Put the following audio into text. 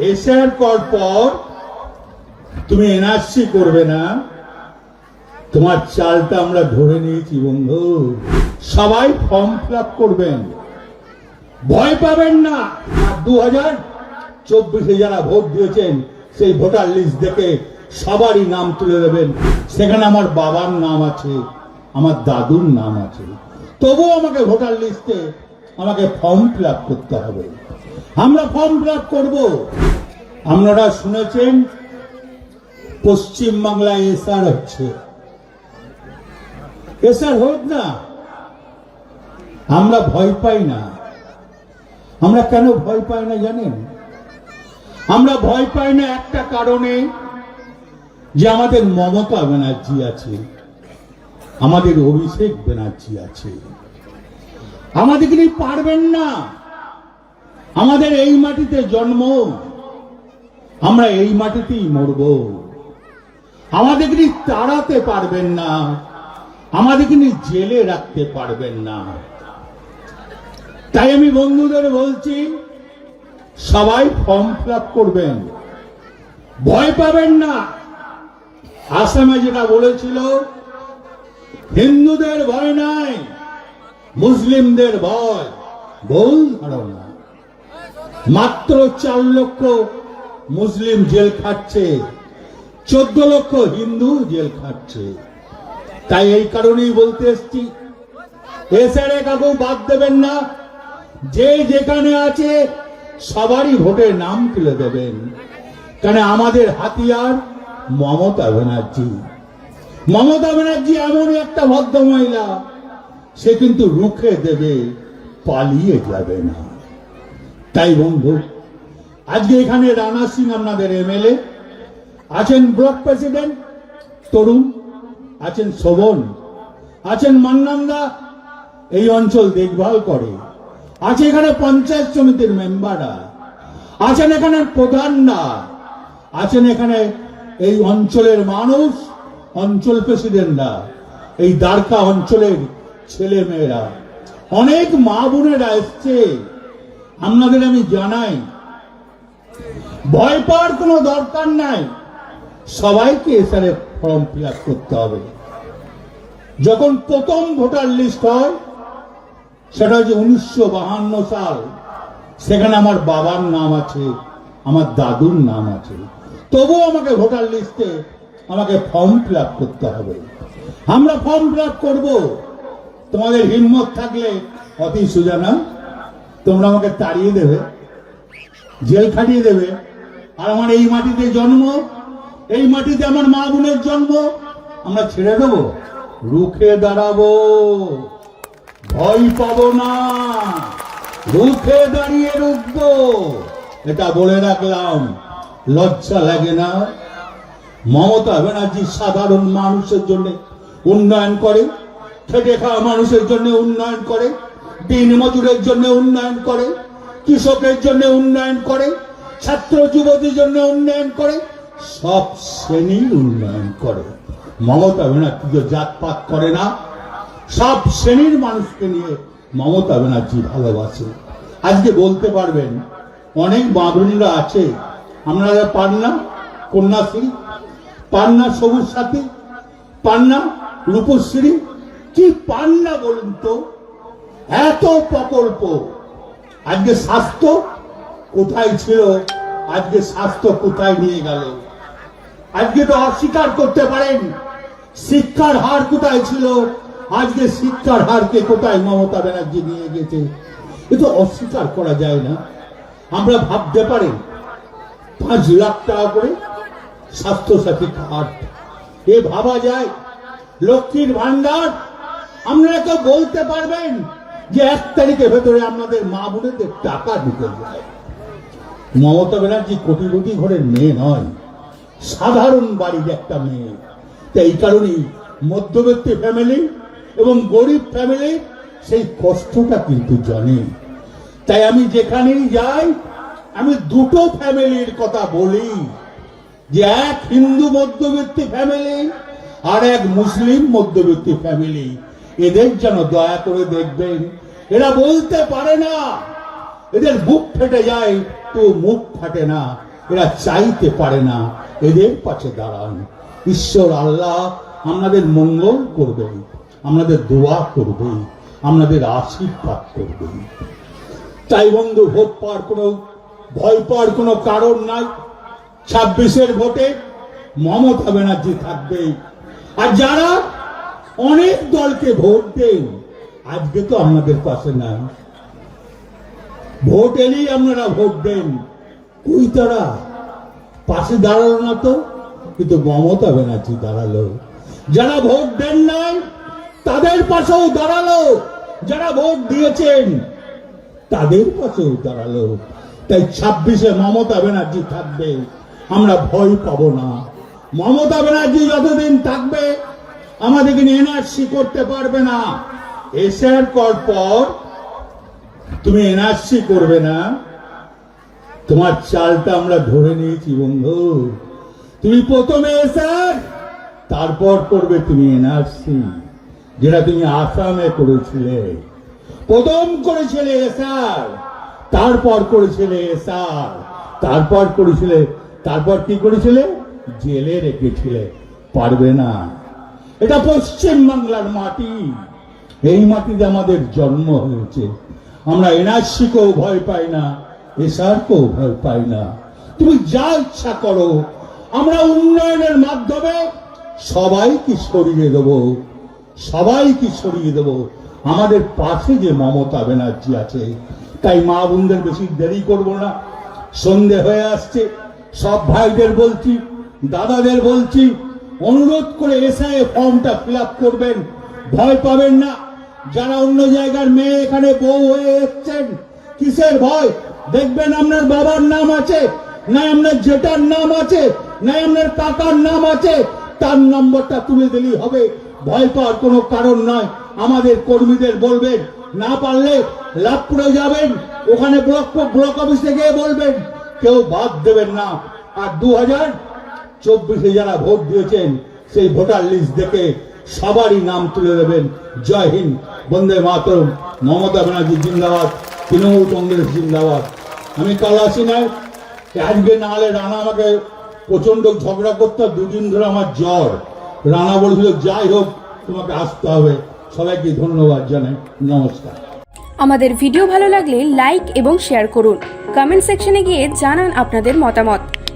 এসার পর পর তুমি এনআরসি করবে না। তোমার চালটা আমরা ধরে নিয়েছি, বন্ধু। সবাই ফর্ম ফিল করবেন। ভয় পাবেন না। আর দু হাজার চব্বিশে যারা ভোট দিয়েছেন, সেই ভোটার লিস্ট দেখে সবারই নাম তুলে দেবেন। সেখানে আমার বাবার নাম আছে, আমার দাদুর নাম আছে। তবুও আমাকে ভোটার লিস্টে আমাকে ফর্ম ফিল করতে হবে। আমরা ফর্ম ফিল করব। আপনারা শুনেছেন পশ্চিম বাংলায় এসআর হচ্ছে। এসআর হোক না, আমরা ভয় পাই না। আমরা কেন ভয় পাই না জানেন? আমরা ভয় পাই না একটা কারণে যে আমাদের মমতা ব্যানার্জি আছে, আমাদের অভিষেক ব্যানার্জি আছে। আমাদের পারবেন না। আমাদের এই মাটিতে জন্ম, আমরা এই মাটিতেই মরব। আমাদের তিনি তাড়াতে পারবেন না আমাদের তিনি জেলে রাখতে পারবেন না। তাই আমি বন্ধুদের বলছি, সবাই ফর্ম ফিল করবেন। ভয় পাবেন না। আসামে যেটা বলেছিল, হিন্দুদের ভয় নাই, মুসলিমদের ভয়। ভুল ধারণা। মাত্র চার লক্ষ মুসলিম জেল খাটছে, চোদ্দ লক্ষ হিন্দু জেল খাটছে। তাই এই কারণেই বলতে এসছি এসআরে কাকেও বাদ দেবেন না, যে যেখানে আছে সবারই ভোটের নাম তুলে দেবেন। কেন আমাদের হাতিয়ার মমতা ব্যানার্জি। মমতা ব্যানার্জি এমন একটা ভদ্র মহিলা সে কিন্তু রুখে দেবে, পালিয়ে যাবে না। তাই বন্ধু, আজকে এখানে রানা সিং আপনাদের এমএলএ আছেন ব্লক প্রেসিডেন্ট তরুণ, আছেন শোভন, আছেন মান্নান্দা, এই অঞ্চল দেখভাল করে। আছে এখানে পঞ্চায়েত সমিতির মেম্বাররা আছেন এখানে প্রধানরা, আছেন এখানে এই অঞ্চলের মানুষ, অঞ্চল প্রেসিডেন্টরা, এই দ্বারকা অঞ্চলের ছেলে মেয়েরা অনেক মা বোনেরা এসছে। আপনাদের আমি জানাই, ভয় পাওয়ার কোনো দরকার নাই। সবাইকে এসারে ফর্ম ফিল করতে হবে। যখন প্রথম ভোটার লিস্ট হয়, সেটা হচ্ছে উনিশশো সাল। সেখানে আমার বাবার নাম আছে, আমার দাদুর নাম আছে। তবুও আমাকে ভোটার লিস্টে আমাকে ফর্ম ফিল করতে হবে। আমরা ফর্ম ফিল করব। তোমাদের হিম্মত থাকলে অতি সুজানা। তোমরা আমাকে তাড়িয়ে দেবে, জেল খাটিয়ে দেবে, আর আমার এই মাটিতে জন্ম, এই মাটিতে আমার মা বোনের জন্ম, আমরা ছেড়ে দেবো, রুখে দাঁড়াবো, ভয় পাবো না, রুখে দাঁড়িয়ে রুখবো। এটা বলে রাখলাম, লজ্জা লাগে না। মমতা ব্যানার্জি সাধারণ মানুষের জন্য উন্নয়ন করে, খেটে খাওয়া মানুষের জন্য উন্নয়ন করে দিন মজুরের জন্য উন্নয়ন করে, কৃষকের জন্য উন্নয়ন করে, ছাত্র যুবতীর জন্য উন্নয়ন করে, সব শ্রেণির উন্নয়ন করে। মমতা ব্যানার্জি তো জাতপাত করে না। সব শ্রেণির মানুষকে নিয়ে মমতা ব্যানার্জি ভালোবাসে। আজকে বলতে পারবেন, অনেক বাবুনরা আছে। আপনারা পান না কন্যাশ্রী পান না সবুজ সাথী পান না রূপশ্রী, কি পান না বলুন তো? এত প্রকল্প। আজকে স্বাস্থ্য কোথায় ছিল? আজকে স্বাস্থ্য কোথায় নিয়ে গেল? আজকে তো অস্বীকার করতে পারেন, শিক্ষার হার কোথায় ছিল? আজকে শিক্ষার হারকে কোথায় মমতা ব্যানার্জি নিয়ে গেছে? এ তো অস্বীকার করা যায় না। আমরা ভাবতে পারি, পাঁচ লাখ টাকা করে স্বাস্থ্যসাথী কার্ড। এ ভাবা যায়, লক্ষ্মীর ভান্ডার আপনারা কেউ বলতে পারবেন যে এক তারিখের ভেতরে আপনাদের মা বোনেদের টাকা ঢুকে যায়। মমতা ব্যানার্জি কোটি কোটি ঘরের মেয়ে নয়, সাধারণ বাড়ির একটা মেয়ে। তাই এই কারণেই মধ্যবিত্ত ফ্যামিলি এবং গরিব ফ্যামিলি সেই কষ্টটা কিন্তু জানে। তাই আমি যেখানেই যাই, আমি দুটো ফ্যামিলির কথা বলি। যে এক হিন্দু মধ্যবিত্তি ফ্যামিলি আর এক মুসলিম মধ্যবিত্তি ফ্যামিলি এদের যেন দয়া করে দেখবেন। এরা বলতে পারে না, এদের বুক ফেটে যায়, তো মুখ ফাটে না। এরা চাইতে পারে না, এদের পাশে দাঁড়ান। ঈশ্বর আল্লাহ আমাদের মঙ্গল করবেন, আমাদের দোয়া করবে আমাদের আশীর্বাদ করবে তাই বন্ধু, ভোট পাওয়ার কোনো ভয় পাওয়ার কোনো কারণ নাই। ছাব্বিশের ভোটে মমতা ব্যানার্জি থাকবে আর যারা অনেক দলকে ভোট দেন আজকে তো আপনাদের পাশে নাই। ভোট এলেই আপনারা ভোট দেন। কই তারা? পাশে দাঁড়াল না তো? কিন্তু মমতা ব্যানার্জি দাঁড়াল। যারা ভোট দেন নাই, তাদের পাশেও দাঁড়াল। যারা ভোট দিয়েছেন, তাদের পাশেও দাঁড়াল। তাই ছাব্বিশে মমতা ব্যানার্জি থাকবে। আমরা ভয় পাবো না। মমতা ব্যানার্জি যতদিন থাকবে আমাদেরকে এনআরসি করতে পারবে না। এসআর কর পর তুমি এনআরসি করবে না। তোমার চালটা আমরা ধরে নিয়েছি, বন্ধু। তুমি প্রথমে এসআর তারপর করবে তুমি এনআরসি, যেটা তুমি আসামে করেছিলে। প্রথম করেছিলে এসআর তারপর করেছিলে এসআর তারপর করেছিলে, তারপর কি করেছিলে? জেলে রেখেছিলে। পারবে না। এটা পশ্চিম বাংলার মাটি। এই মাটিতে আমাদের জন্ম হয়েছে। আমরা এনআরসিকেও ভয় পাই না, এসআরকেও ভয় পাই না। তুমি যা ইচ্ছা করো, আমরা উন্নয়নের মাধ্যমে সবাইকে সরিয়ে দেবো, সবাইকে সরিয়ে দেব। আমাদের পাশে যে মমতা ব্যানার্জি আছে, তাই মা বোনদের বেশি দেরি করব না। সন্ধে হয়ে আসছে, সব ভাইদের বলছি, দাদাদের বলছি অনুরোধ করে এসআই ফর্মটা ফিল করবেন। ভয় পাবেন না। যারা অন্য জায়গার মেয়ে এখানে বউ হয়ে এসছেন, কিসের ভয়? দেখবেন আপনার বাবার নাম আছে, না আপনার জেঠার নাম আছে, না আপনার কাকার নাম আছে। তার নম্বরটা তুলে দিলেই হবে। ভয় পাওয়ার কোনো কারণ নয়। আমাদের কর্মীদের বলবেন, না পারলে লাভপুরে যাবেন। ওখানে ব্লক ব্লক অফিসে গিয়ে বলবেন। কেউ বাদ দেবেন না। আর দু হাজার চব্বিশে যারা ভোট দিয়েছেন, সেই ভোটার লিস্ট দেখে সবারই নাম তুলে দেবেন। জয় হিন্দ, বন্দে মাতরম। মমতা ব্যানার্জি জিন্দাবাদ, তৃণমূল কংগ্রেস জিন্দাবাদ। আমি কাল আসি না আজকে না হলে রানা আমাকে প্রচণ্ড ঝগড়া করতে, দুদিন ধরে আমার জ্বর। রানা বলছিল, যাই হোক, তোমাকে আসতে হবে। সবাইকে ধন্যবাদ জানাই। নমস্কার। আমাদের ভিডিও ভালো লাগলে লাইক এবং শেয়ার করুন। কমেন্ট সেকশনে গিয়ে জানান আপনাদের মতামত।